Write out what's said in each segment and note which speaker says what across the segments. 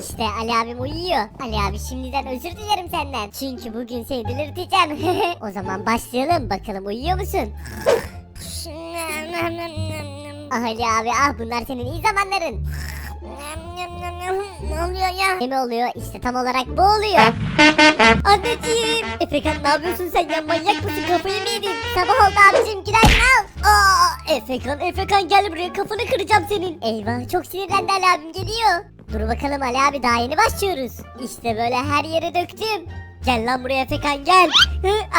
Speaker 1: İşte Ali abim uyuyor. Ali abi şimdiden özür dilerim senden. Çünkü bugün seni delirteceğim. o zaman başlayalım. Bakalım uyuyor musun? ah Ali abi ah bunlar senin iyi zamanların. Ne oluyor ya? Ne mi oluyor? İşte tam olarak bu oluyor. Anneciğim. Efekan ne yapıyorsun sen ya manyak mısın kafayı mı yedin? Sabah oldu abicim günaydın al. Aa, Efekan Efekan gel buraya kafanı kıracağım senin. Eyvah çok sinirlendi Ali abim geliyor. Dur bakalım Ali abi daha yeni başlıyoruz. İşte böyle her yere döktüm. Gel lan buraya Efekan gel.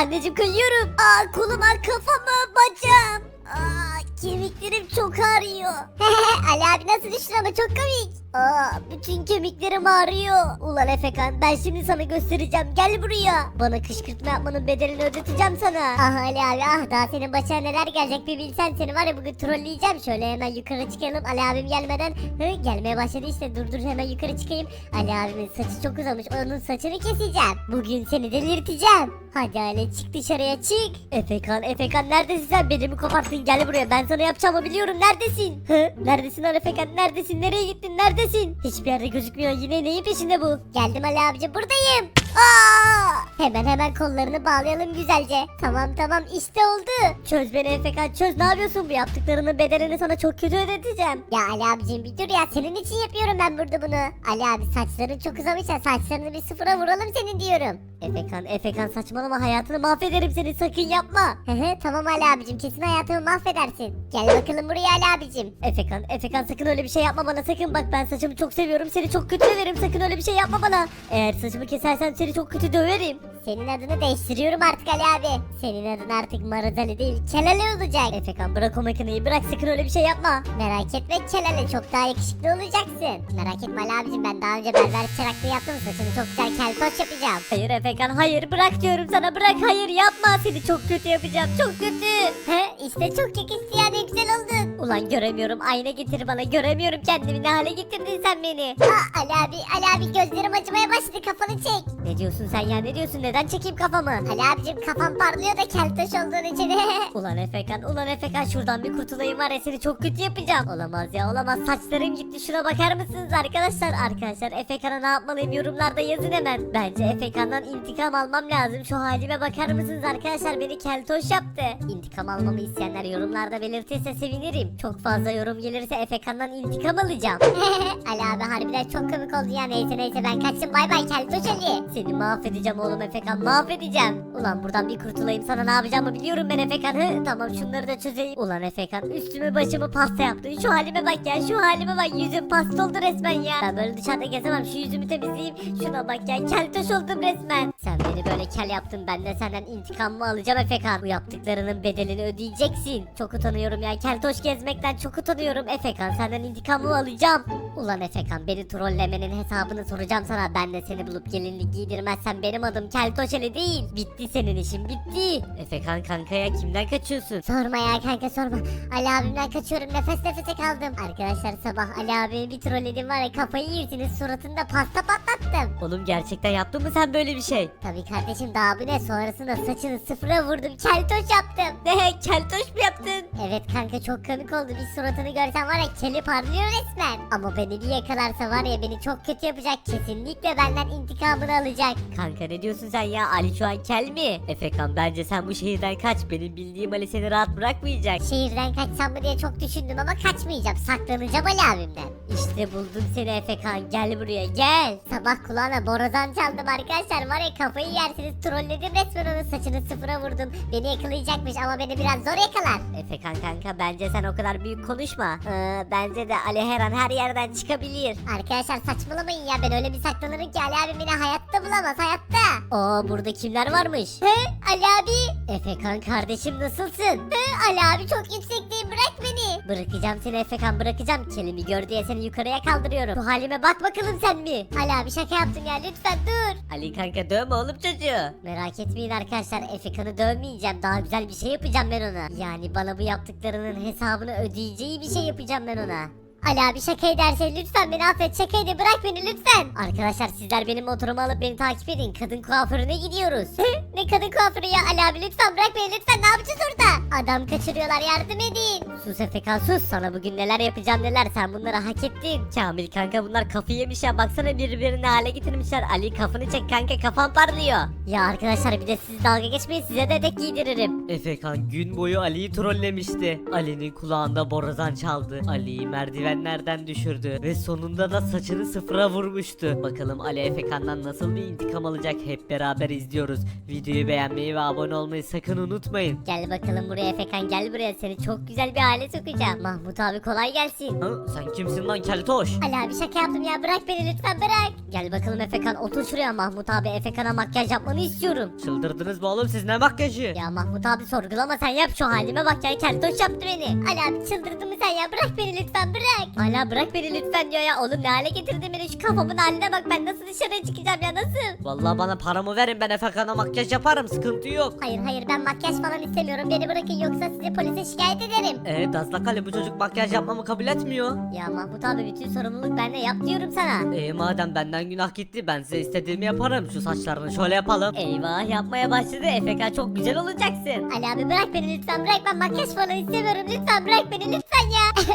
Speaker 1: Anneciğim kayıyorum. Aa koluma kafama bacağım. Aa kemiklerim çok ağrıyor. Ali abi nasıl düştün ama çok komik. Aa bütün kemiklerim ağrıyor. Ulan Efekan ben şimdi sana göstereceğim. Gel buraya. Bana kışkırtma yapmanın bedelini ödeteceğim sana. Ah Ali abi ah daha senin başına neler gelecek bir bilsen seni var ya bugün trolleyeceğim. Şöyle hemen yukarı çıkalım Ali abim gelmeden. Hı, gelmeye başladı işte dur dur hemen yukarı çıkayım. Ali abimin saçı çok uzamış onun saçını keseceğim. Bugün seni delirteceğim. Hadi Ali çık dışarıya çık. Efekan Efekan neredesin sen beni mi koparttın gel buraya ben sana yapacağımı biliyorum neredesin? Hı? Neredesin lan Efekan neredesin nereye gittin neredesin? Hiçbir yerde gözükmüyor yine neyin peşinde bu? Geldim Ali abici buradayım. Aa! Hemen hemen kollarını bağlayalım güzelce. Tamam tamam işte oldu. Çöz beni Efekan çöz ne yapıyorsun bu yaptıklarının bedelini sana çok kötü ödeteceğim. Ya Ali abicim bir dur ya senin için yapıyorum ben burada bunu. Ali abi saçların çok uzamış ya saçlarını bir sıfıra vuralım senin diyorum. Efekan Efekan saçmalama hayatını mahvederim seni sakın yapma. Hı tamam Ali abicim kesin hayatımı mahvedersin. Gel bakalım buraya Ali abicim. Efekan Efekan sakın öyle bir şey yapma bana sakın bak ben saçımı çok seviyorum seni çok kötü döverim sakın öyle bir şey yapma bana. Eğer saçımı kesersen seni çok kötü döverim. Senin adını değiştiriyorum artık Ali abi. Senin adın artık Marazali değil Kelale olacak. Efekan bırak o makineyi bırak sakın öyle bir şey yapma. Merak etme Kelale çok daha yakışıklı olacaksın. Merak etme Ali abicim ben daha önce berber çıraklığı yaptım saçını çok güzel keltoş yapacağım. Hayır Efekan hayır bırak diyorum sana bırak hayır yapma seni çok kötü yapacağım çok kötü. He işte çok yakıştı yani güzel oldun. Ulan göremiyorum ayna getir bana göremiyorum kendimi ne hale getirdin sen beni. Aa, Ali abi Ali abi gözlerim acımaya başladı kafanı çek. Ne diyorsun sen ya ne diyorsun neden çekeyim kafamı? Ali abicim kafam parlıyor da keltoş olduğun için. ulan Efekan ulan Efekan şuradan bir kurtulayım var ya seni çok kötü yapacağım. Olamaz ya olamaz saçlarım gitti şuna bakar mısınız arkadaşlar? Arkadaşlar Efekan'a ne yapmalıyım yorumlarda yazın hemen. Bence Efekan'dan intikam almam lazım. Şu halime bakar mısınız arkadaşlar beni keltoş yaptı. İntikam almamı isteyenler yorumlarda belirtirse sevinirim. Çok fazla yorum gelirse Efekan'dan intikam alacağım. Ali abi harbiden çok komik oldu ya neyse neyse ben kaçtım bay bay keltoş Ali. Seni mahvedeceğim oğlum Efekan mahvedeceğim. Ulan buradan bir kurtulayım sana ne yapacağımı biliyorum ben Efekan. Hı, tamam şunları da çözeyim. Ulan Efekan üstümü başımı pasta yaptın. Şu halime bak ya şu halime bak yüzüm pasta oldu resmen ya. Ben böyle dışarıda gezemem şu yüzümü temizleyeyim. Şuna bak ya keltoş oldum resmen. Sen beni böyle kel yaptın ben de senden intikamımı alacağım Efekan. Bu yaptıklarının bedelini ödeyeceksin. Çok utanıyorum ya keltoş gezmekten çok utanıyorum Efekan senden intikamımı alacağım. Ulan Efekan beni trollemenin hesabını soracağım sana. Ben de seni bulup gelinlik giydirmezsem benim adım keltoş Ali değil. Bitti senin işin bitti.
Speaker 2: Efekan kankaya kimden kaçıyorsun?
Speaker 1: Sorma ya kanka sorma. Ali abimden kaçıyorum nefes nefese kaldım. Arkadaşlar sabah Ali abimi bir trolledim var ya kafayı yersiniz suratında pasta patlattım.
Speaker 2: Oğlum gerçekten yaptın mı sen böyle bir şey?
Speaker 1: Tabii kardeşim daha bu ne sonrasında saçını sıfıra vurdum keltoş yaptım.
Speaker 2: Ne keltoş mu yaptın?
Speaker 1: Evet kanka çok komik oldu bir suratını görsen var ya keli parlıyor resmen. Ama beni bir yakalarsa var ya beni çok kötü yapacak kesinlikle benden intikamını alacak.
Speaker 2: Kanka ne diyorsun sen ya? Ali şu an kel mi? Efekan bence sen bu şehirden kaç. Benim bildiğim Ali seni rahat bırakmayacak.
Speaker 1: Şehirden kaçsam mı diye çok düşündüm ama kaçmayacağım saklanacağım Ali abimden. İşte buldum seni Efekan gel buraya gel. Sabah kulağına borazan çaldım arkadaşlar var ya kafayı yersiniz trolledim resmen onun saçını sıfıra vurdum. Beni yakalayacakmış ama beni biraz zor yakalar.
Speaker 2: Efekan kanka bence sen o kadar büyük konuşma. Ee, bence de Ali her an her yerden çıkabilir.
Speaker 1: Arkadaşlar saçmalamayın ya ben öyle bir saklanırım ki Ali abi beni hayatta bulamaz hayatta.
Speaker 2: Oo burada kimler varmış?
Speaker 1: He Ali abi. Efekan kardeşim nasılsın? He Ali abi çok yüksekteyim bırak beni. Bırakacağım seni Efekan bırakacağım. Kelimi gör diye seni yukarıya kaldırıyorum. Şu halime bak bakalım sen mi? Ali abi şaka yaptım ya lütfen dur.
Speaker 2: Ali kanka dövme oğlum çocuğu.
Speaker 1: Merak etmeyin arkadaşlar Efekan'ı dövmeyeceğim. Daha güzel bir şey yapacağım ben ona. Yani bana bu yaptıklarının hesabını ödeyeceği bir şey yapacağım ben ona. Ali abi şaka edersen lütfen beni affet şakaydı bırak beni lütfen. Arkadaşlar sizler benim motorumu alıp beni takip edin. Kadın kuaförüne gidiyoruz. ne kadın kuaförü ya Ali abi lütfen bırak beni lütfen ne yapacağız orada? Adam kaçırıyorlar yardım edin. Sus Efekan sus sana bugün neler yapacağım neler sen bunları hak ettin.
Speaker 2: Kamil kanka bunlar kafayı yemiş ya baksana birbirini hale getirmişler. Ali kafanı çek kanka kafan parlıyor.
Speaker 1: Ya arkadaşlar bir de siz dalga geçmeyin size de tek giydiririm.
Speaker 2: Efekan gün boyu Ali'yi trollemişti. Ali'nin kulağında borazan çaldı. Ali'yi merdivenlerden düşürdü. Ve sonunda da saçını sıfıra vurmuştu. Bakalım Ali Efekan'dan nasıl bir intikam alacak hep beraber izliyoruz. Videoyu beğenmeyi ve abone olmayı sakın unutmayın.
Speaker 1: Gel bakalım buraya Efekan gel buraya seni çok güzel bir hale sokacağım. Mahmut abi kolay gelsin.
Speaker 2: Ha, sen kimsin lan keltoş?
Speaker 1: Ali abi şaka yaptım ya bırak beni lütfen bırak. Gel bakalım Efekan otur şuraya Mahmut abi Efekan'a makyaj yapmanı istiyorum.
Speaker 2: Çıldırdınız mı oğlum siz ne makyajı?
Speaker 1: Ya Mahmut abi sorgulama sen yap şu halime bak ya keltoş yaptı beni. Ali abi çıldırdın mı sen ya bırak beni lütfen bırak. Hala bırak beni lütfen diyor ya oğlum ne hale getirdin beni şu kafamın haline bak ben nasıl dışarıya çıkacağım ya nasıl?
Speaker 2: Vallahi bana paramı verin ben Efekan'a makyaj yaparım sıkıntı yok.
Speaker 1: Hayır hayır ben makyaj falan istemiyorum beni bırakın yoksa sizi polise şikayet ederim.
Speaker 2: Eee Dazlak Ali bu çocuk makyaj yapmamı kabul etmiyor.
Speaker 1: Ya Mahmut abi bütün sorumluluk bende yap diyorum sana.
Speaker 2: Eee madem benden günah gitti ben size istediğimi yaparım. Şu saçlarını şöyle yapalım. Eyvah yapmaya başladı Efekan çok güzel olacaksın.
Speaker 1: Ali abi bırak beni lütfen bırak ben makyaj falan istemiyorum lütfen bırak beni lütfen ya.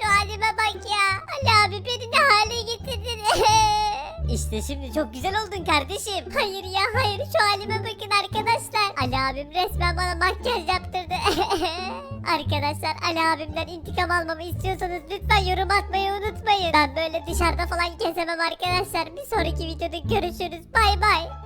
Speaker 1: Şu halime bak ya. Ali abi beni ne hale getirdin. işte şimdi çok güzel oldun kardeşim. Hayır ya hayır şu halime bakın arkadaşlar. Ali abim resmen bana makyaj yaptırdı. arkadaşlar Ali abimden intikam almamı istiyorsanız lütfen yorum atmayı unutmayın. Ben böyle dışarıda falan kesemem arkadaşlar. Bir sonraki videoda görüşürüz. Bay bay.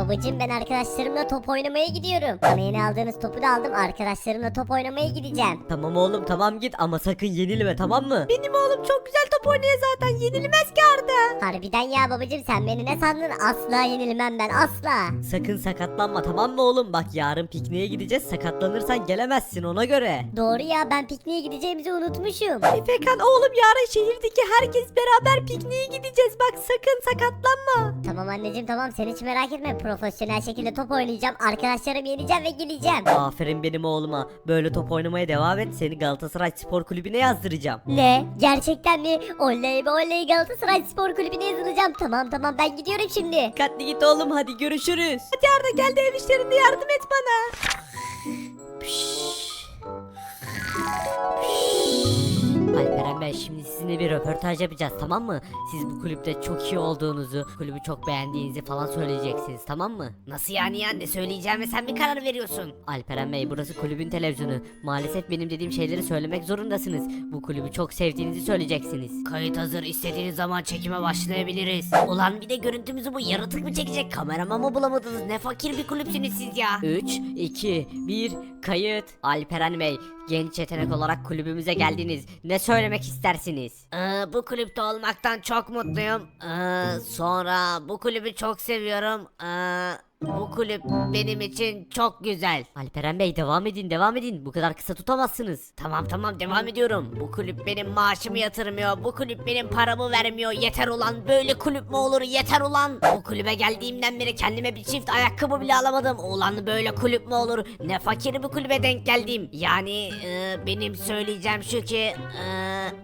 Speaker 1: Babacım ben arkadaşlarımla top oynamaya gidiyorum. Bana yeni aldığınız topu da aldım. Arkadaşlarımla top oynamaya gideceğim.
Speaker 2: Tamam oğlum tamam git ama sakın yenilme tamam mı? Benim oğlum çok güzel top oynuyor zaten yenilmez ki Arda.
Speaker 1: Harbiden ya babacım sen beni ne sandın? Asla yenilmem ben asla.
Speaker 2: Sakın sakatlanma tamam mı oğlum? Bak yarın pikniğe gideceğiz sakatlanırsan gelemezsin ona göre.
Speaker 1: Doğru ya ben pikniğe gideceğimizi unutmuşum.
Speaker 2: Efekan oğlum yarın şehirdeki herkes beraber pikniğe gideceğiz bak sakın sakatlanma.
Speaker 1: Tamam anneciğim tamam sen hiç merak etme. Profesyonel şekilde top oynayacağım. Arkadaşlarımı yeneceğim ve geleceğim.
Speaker 2: Aferin benim oğluma. Böyle top oynamaya devam et. Seni Galatasaray Spor Kulübü'ne yazdıracağım.
Speaker 1: Ne? Gerçekten mi? Oley be oley Galatasaray Spor Kulübü'ne yazılacağım. Tamam tamam ben gidiyorum şimdi.
Speaker 2: Dikkatli git oğlum hadi görüşürüz. Hadi Arda gel de ev işlerinde yardım et bana. Alperen Bey şimdi sizinle bir röportaj yapacağız tamam mı? Siz bu kulüpte çok iyi olduğunuzu, kulübü çok beğendiğinizi falan söyleyeceksiniz tamam mı?
Speaker 3: Nasıl yani ya ne söyleyeceğime sen mi karar veriyorsun?
Speaker 2: Alperen Bey burası kulübün televizyonu. Maalesef benim dediğim şeyleri söylemek zorundasınız. Bu kulübü çok sevdiğinizi söyleyeceksiniz.
Speaker 3: Kayıt hazır istediğiniz zaman çekime başlayabiliriz. Ulan bir de görüntümüzü bu yaratık mı çekecek kameraman mı bulamadınız ne fakir bir kulüpsünüz siz ya.
Speaker 2: 3, 2, 1, kayıt. Alperen Bey, genç yetenek olarak kulübümüze geldiniz. Ne söylemek istersiniz?
Speaker 3: Ee, bu kulüpte olmaktan çok mutluyum. Ee, sonra bu kulübü çok seviyorum. Ee, bu kulüp benim için çok güzel.
Speaker 2: Alperen Bey devam edin, devam edin. Bu kadar kısa tutamazsınız.
Speaker 3: Tamam tamam devam ediyorum. Bu kulüp benim maaşımı yatırmıyor. Bu kulüp benim paramı vermiyor. Yeter ulan. Böyle kulüp mü olur? Yeter ulan. Bu kulübe geldiğimden beri kendime bir çift ayakkabı bile alamadım. Ulan böyle kulüp mü olur? Ne fakir bir kulübe denk geldim. Yani e, benim söyleyeceğim şu ki e,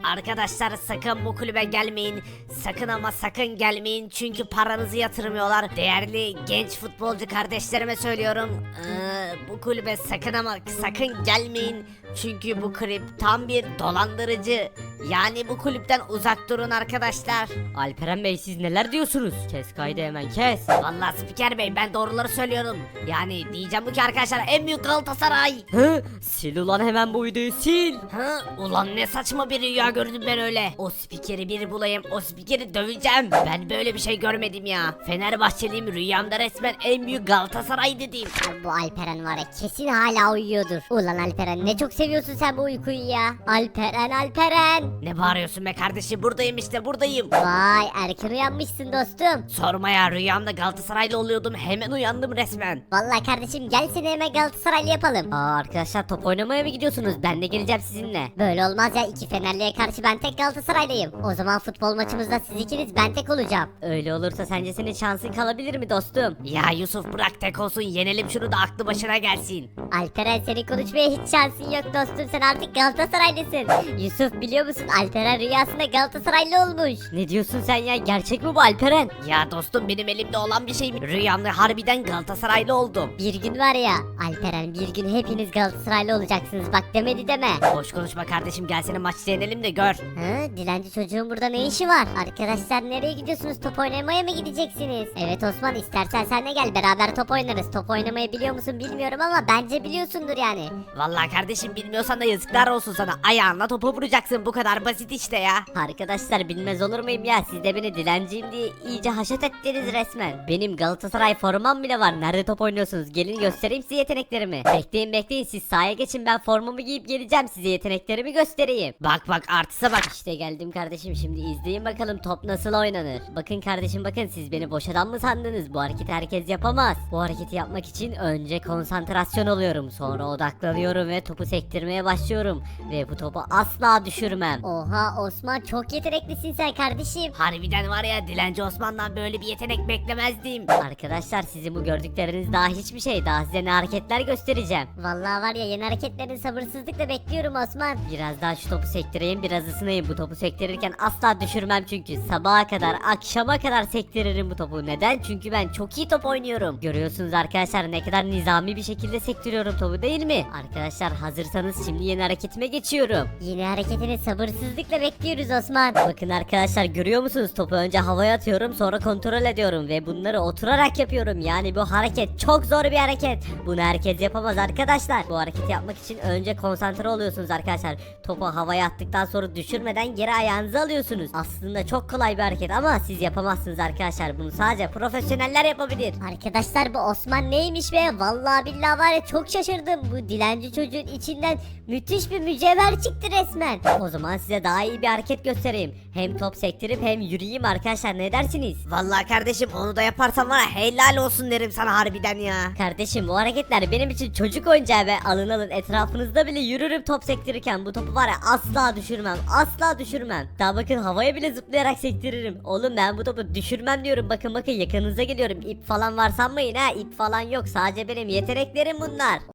Speaker 3: arkadaşlar sakın bu kulübe gelmeyin. Sakın ama sakın gelmeyin. Çünkü paranızı yatırmıyorlar. Değerli genç futbolcu kardeşlerime söylüyorum. e, bu kulübe sakın ama sakın gelmeyin. Çünkü bu kulüp tam bir dolandırıcı. Yani bu kulüpten uzak durun arkadaşlar.
Speaker 2: Alperen Bey siz neler diyorsunuz? Kes kaydı hemen kes.
Speaker 3: Vallahi spiker bey ben doğruları söylüyorum. Yani diyeceğim bu ki arkadaşlar en büyük Galatasaray.
Speaker 2: Hı? Sil ulan hemen bu videoyu sil.
Speaker 3: Hı? Ulan ne saçma bir rüya gördüm ben öyle. O spikeri bir bulayım, o spikeri döveceğim. Ben böyle bir şey görmedim ya. Fenerbahçeliyim rüyamda resmen en büyük Galatasaray dedim.
Speaker 1: Bu Alperen var ya kesin hala uyuyordur. Ulan Alperen ne çok seviyorsun sen bu uykuyu ya. Alperen Alperen.
Speaker 3: Ne bağırıyorsun be kardeşim buradayım işte buradayım.
Speaker 1: Vay erken uyanmışsın dostum.
Speaker 3: Sorma ya rüyamda Galatasaraylı oluyordum hemen uyandım resmen.
Speaker 1: Vallahi kardeşim gel seni hemen Galatasaraylı yapalım.
Speaker 2: Aa arkadaşlar top oynamaya mı gidiyorsunuz? Ben de geleceğim sizinle.
Speaker 1: Böyle olmaz ya iki Fenerli'ye karşı ben tek Galatasaraylıyım. O zaman futbol maçımızda siz ikiniz ben tek olacağım.
Speaker 2: Öyle olursa sence senin şansın kalabilir mi dostum?
Speaker 3: Ya Yusuf bırak tek olsun yenelim şunu da aklı başına gelsin.
Speaker 1: Alperen seni konuşmaya hiç şansın yok dostum sen artık Galatasaraylısın. Yusuf biliyor musun Alperen rüyasında Galatasaraylı olmuş.
Speaker 2: Ne diyorsun sen ya? Gerçek mi bu Alperen?
Speaker 3: Ya dostum benim elimde olan bir şey mi? Rüyamda harbiden Galatasaraylı oldum.
Speaker 1: Bir gün var ya Alperen bir gün hepiniz Galatasaraylı olacaksınız bak demedi deme.
Speaker 3: Boş konuşma kardeşim gel seni maçta yenelim de gör.
Speaker 1: Hı, dilenci çocuğun burada ne işi var? Arkadaşlar nereye gidiyorsunuz? Top oynamaya mı gideceksiniz? Evet Osman istersen sen de gel beraber top oynarız. Top oynamayı biliyor musun bilmiyorum ama bence biliyorsundur yani.
Speaker 3: Vallahi kardeşim bilmiyorsan da yazıklar olsun sana. Ayağınla topu vuracaksın bu kadar basit işte ya.
Speaker 2: Arkadaşlar bilmez olur muyum ya? Siz de beni dilenciyim diye iyice haşet ettiniz resmen. Benim Galatasaray formam bile var. Nerede top oynuyorsunuz? Gelin göstereyim size yeteneklerimi. Bekleyin bekleyin siz sahaya geçin ben formamı giyip geleceğim size yeteneklerimi göstereyim.
Speaker 3: Bak bak artısa bak.
Speaker 2: İşte geldim kardeşim şimdi izleyin bakalım top nasıl oynanır. Bakın kardeşim bakın siz beni boş adam mı sandınız? Bu hareketi herkes yapamaz. Bu hareketi yapmak için önce konsantrasyon oluyorum. Sonra odaklanıyorum ve topu sektirmeye başlıyorum. Ve bu topu asla düşürmem.
Speaker 1: Oha Osman çok yeteneklisin sen kardeşim.
Speaker 3: Harbiden var ya dilenci Osman'dan böyle bir yetenek beklemezdim.
Speaker 2: Arkadaşlar sizin bu gördükleriniz daha hiçbir şey. Daha size ne hareketler göstereceğim.
Speaker 1: Vallahi var ya yeni hareketlerini sabırsızlıkla bekliyorum Osman.
Speaker 2: Biraz daha şu topu sektireyim biraz ısınayım. Bu topu sektirirken asla düşürmem çünkü. Sabaha kadar akşama kadar sektiririm bu topu. Neden? Çünkü ben çok iyi top oynuyorum. Görüyorsunuz arkadaşlar ne kadar nizami bir şekilde sektiriyorum topu değil mi? Arkadaşlar hazırsanız şimdi yeni hareketime geçiyorum.
Speaker 1: Yeni hareketini sabırsızlıkla bekliyoruz Osman.
Speaker 2: Bakın arkadaşlar görüyor musunuz? Topu önce havaya atıyorum sonra kontrol ediyorum ve bunları oturarak yapıyorum. Yani bu hareket çok zor bir hareket. Bunu herkes yapamaz arkadaşlar. Bu hareketi yapmak için önce konsantre oluyorsunuz arkadaşlar. Topu havaya attıktan sonra düşürmeden geri ayağınızı alıyorsunuz. Aslında çok kolay bir hareket ama siz yapamazsınız arkadaşlar. Bunu sadece profesyoneller yapabilir.
Speaker 1: Arkadaşlar bu Osman neymiş be? Vallahi billahi var ya çok şaşırdım. Bu dilenci çocuğun içinden müthiş bir mücevher çıktı resmen.
Speaker 2: O zaman size daha iyi bir hareket göstereyim. Hem top sektirip hem yürüyeyim arkadaşlar ne dersiniz?
Speaker 3: Vallahi kardeşim onu da yaparsan var ya helal olsun derim sana harbiden ya.
Speaker 2: Kardeşim bu hareketler benim için çocuk oyuncağı ve alın alın etrafınızda bile yürürüm top sektirirken bu topu var ya asla düşürmem asla düşürmem. Daha bakın havaya bile zıplayarak sektiririm. Oğlum ben bu topu düşürmem diyorum bakın bakın yakınınıza geliyorum ip falan var sanmayın ha ip falan yok sadece benim yeteneklerim bunlar.